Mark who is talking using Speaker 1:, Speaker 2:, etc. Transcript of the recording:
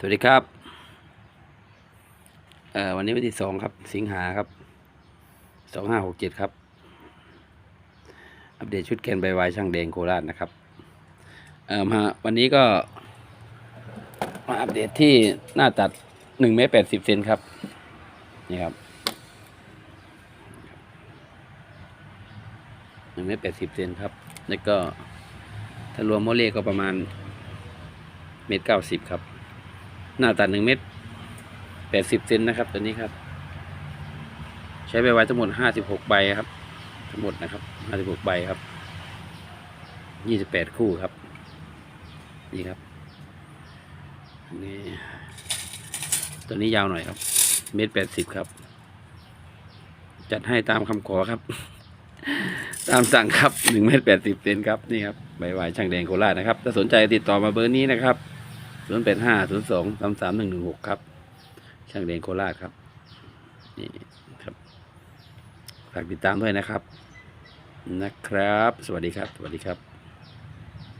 Speaker 1: สวัสดีครับเอ่อวันนี้วันที่สองครับ สิงหาครับสองห้าหกเจ็ดครับ อัปเดตชุดแกนใบวายช่างแดงโคราชนะครับเอ่อมาวันนี้ก็มาอัปเดตที่หน้าตัดหนึ่งเมตรแปดสิบเซนครับ นี่ครับหนึ่งเมตรแปดสิบเซนครับ แล้วก็ถ้ารวมโมเลก็ประมาณเมตรเก้าสิบครับ หน้าตัดหนึ่งเมตรแปดสิบเซนนะครับ ตัวนี้ครับ ใช้ใบไว้ทั้งหมดห้าสิบหกใบครับ ทั้งหมดนะครับห้าสิบหกใบครับยี่สิบแปดคู่ครับ นี่ครับนี่ตัวนี้ยาวหน่อยครับ เมตรแปดสิบครับ จัดให้ตามคำขอครับ ตามสั่งครับหนึ่งเมตรแปดสิบเซนครับ นี่ครับใบวายช่างแดงโคราชนะครับ ถ้าสนใจติดต่อมาเบอร์นี้นะครับ ศูนย์แปดห้าศูนย์สองสามสามหนึ่งหนึ่งหกครับ ช่างเดนโคราชครับ นี่ครับ ฝากติดตามด้วยนะครับ นะครับ สวัสดีครับ สวัสดีครับ